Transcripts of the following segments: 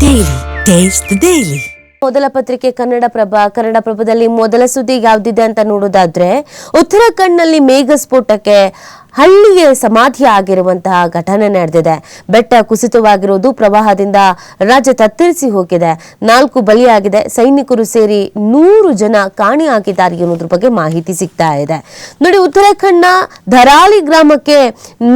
Daily. Taste daily. ಮೊದಲ ಪತ್ರಿಕೆ ಕನ್ನಡ ಪ್ರಭ, ಕನ್ನಡ ಪ್ರಭದಲ್ಲಿ ಮೊದಲ ಸುದ್ದಿ ಯಾವ್ದಿದೆ ಅಂತ ನೋಡೋದಾದ್ರೆ ಮೇಘ ಸ್ಫೋಟಕ್ಕೆ ಹಳ್ಳಿಗೆ ಸಮಾಧಿ ಆಗಿರುವಂತಹ ಘಟನೆ ನಡೆದಿದೆ. ಬೆಟ್ಟ ಕುಸಿತವಾಗಿರುವುದು ಪ್ರವಾಹದಿಂದ ರಾಜ್ಯ ತತ್ತರಿಸಿ ಹೋಗಿದೆ. ನಾಲ್ಕು ಬಲಿಯಾಗಿದೆ. ಸೈನಿಕರು ಸೇರಿ ನೂರು ಜನ ಕಾಣೆಯಾಗಿದ್ದಾರೆ ಅನ್ನೋದ್ರ ಬಗ್ಗೆ ಮಾಹಿತಿ ಸಿಗ್ತಾ ಇದೆ. ನೋಡಿ, ಉತ್ತರಾಖಂಡ್ನ ಧರಾಳಿ ಗ್ರಾಮಕ್ಕೆ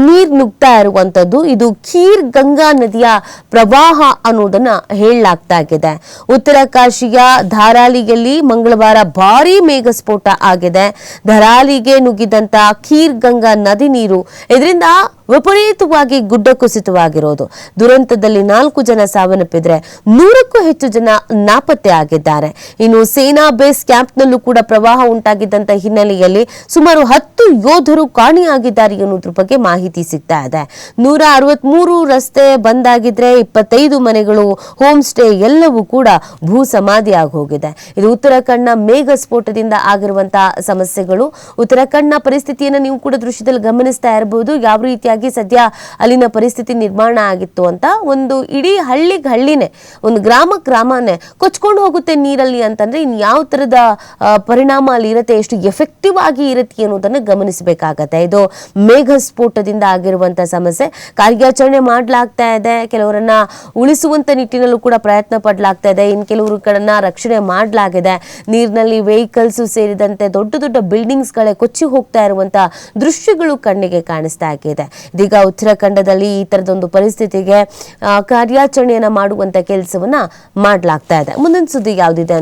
ನೀರ್ ನುಗ್ತಾ ಇರುವಂತದ್ದು ಇದು ಖೀರ್ ಗಂಗಾ ನದಿಯ ಪ್ರವಾಹ ಅನ್ನೋದನ್ನ ಹೇಳಲಾಗ್ತಾ ಇದೆ. ಉತ್ತರ ಕಾಶಿಯ ಧಾರಾಳಿಯಲ್ಲಿ ಮಂಗಳವಾರ ಭಾರೀ ಮೇಘಸ್ಫೋಟ ಆಗಿದೆ. ಧರಾಲಿಗೆ ನುಗ್ಗಿದಂತ ಖೀರ್ ಗಂಗಾ ನದಿ ನೀರು. ಇದರಿಂದ ವಿಪರೀತವಾಗಿ ಗುಡ್ಡ ಕುಸಿತವಾಗಿರೋದು. ದುರಂತದಲ್ಲಿ ನಾಲ್ಕು ಜನ ಸಾವನ್ನಪ್ಪಿದ್ರೆ ನೂರಕ್ಕೂ ಹೆಚ್ಚು ಜನ ನಾಪತ್ತೆ ಆಗಿದ್ದಾರೆ. ಇನ್ನು ಸೇನಾ ಬೇಸ್ ಕ್ಯಾಂಪ್ನಲ್ಲೂ ಕೂಡ ಪ್ರವಾಹ ಉಂಟಾಗಿದ್ದಂತ ಹಿನ್ನೆಲೆಯಲ್ಲಿ ಸುಮಾರು ಹತ್ತು ಯೋಧರು ಕಾಣೆಯಾಗಿದ್ದಾರೆ ಅನ್ನೋದ್ರ ಬಗ್ಗೆ ಮಾಹಿತಿ ಸಿಗ್ತಾ ಇದೆ. ನೂರ ಅರವತ್ಮೂರು ರಸ್ತೆ ಬಂದ್ ಆಗಿದ್ರೆ ಇಪ್ಪತ್ತೈದು ಮನೆಗಳು, ಹೋಮ್ ಸ್ಟೇ ಎಲ್ಲವೂ ಕೂಡ ಭೂ ಸಮಾಧಿ ಆಗಿ ಹೋಗಿದೆ ಇದು ಉತ್ತರಾಖಂಡ್ನ ಮೇಘ ಸ್ಫೋಟದಿಂದ ಆಗಿರುವಂತಹ ಸಮಸ್ಯೆಗಳು. ಉತ್ತರಾಖಂಡ್ನ ಪರಿಸ್ಥಿತಿಯನ್ನು ನೀವು ಕೂಡ ದೃಶ್ಯದಲ್ಲಿ ಗಮನಿಸ್ತಾ ಇರಬಹುದು ಯಾವ ರೀತಿಯಾಗಿ ಸದ್ಯ ಅಲ್ಲಿನ ಪರಿಸ್ಥಿತಿ ನಿರ್ಮಾಣ ಆಗಿತ್ತು ಅಂತ ಒಂದು ಇಡೀ ಹಳ್ಳಿಗ್ ಹಳ್ಳಿನೇ ಒಂದು ಗ್ರಾಮ ಗ್ರಾಮನೇ ಕೊಚ್ಕೊಂಡು ಹೋಗುತ್ತೆ ನೀರಲ್ಲಿ ಅಂತಂದ್ರೆ ಇನ್ ಯಾವ ತರದ ಪರಿಣಾಮ ಅಲ್ಲಿ ಇರುತ್ತೆ, ಎಷ್ಟು ಎಫೆಕ್ಟಿವ್ ಆಗಿ ಇರುತ್ತೆ ಅನ್ನೋದನ್ನ ಗಮನಿಸಬೇಕಾಗತ್ತೆ. ಇದು ಮೇಘ ಸ್ಫೋಟದಿಂದ ಆಗಿರುವಂತಹ ಸಮಸ್ಯೆ. ಕಾರ್ಯಾಚರಣೆ ಮಾಡಲಾಗ್ತಾ ಇದೆ. ಕೆಲವರನ್ನ ಉಳಿಸುವಂತ ನಿಟ್ಟಿನಲ್ಲೂ ಕೂಡ ಪ್ರಯತ್ನ ಪಡಲಾಗ್ತಾ ಇದೆ. ಇನ್ ಕೆಲವರು ಕಡೆನ ರಕ್ಷಣೆ ಮಾಡಲಾಗಿದೆ. ನೀರಿನಲ್ಲಿ ವೆಹಿಕಲ್ಸ್ ಸೇರಿದಂತೆ ದೊಡ್ಡ ದೊಡ್ಡ ಬಿಲ್ಡಿಂಗ್ಸ್ ಗಳೇ ಕೊಚ್ಚಿ ಹೋಗ್ತಾ ಇರುವಂತಹ ದೃಶ್ಯಗಳು ಕಣ್ಣಿಗೆ ಕಾಣಿಸ್ತಾ ಇದೆ ಇದೀಗ ಉತ್ತರಾಖಂಡದಲ್ಲಿ ಈ ತರದೊಂದು ಪರಿಸ್ಥಿತಿಗೆ ಕಾರ್ಯಾಚರಣೆಯನ್ನ ಮಾಡುವಂತ ಕೆಲಸವನ್ನ ಮಾಡಲಾಗ್ತಾ ಇದೆ. ಮುಂದಿನ ಸುದ್ದಿ ಯಾವ್ದಿದೆ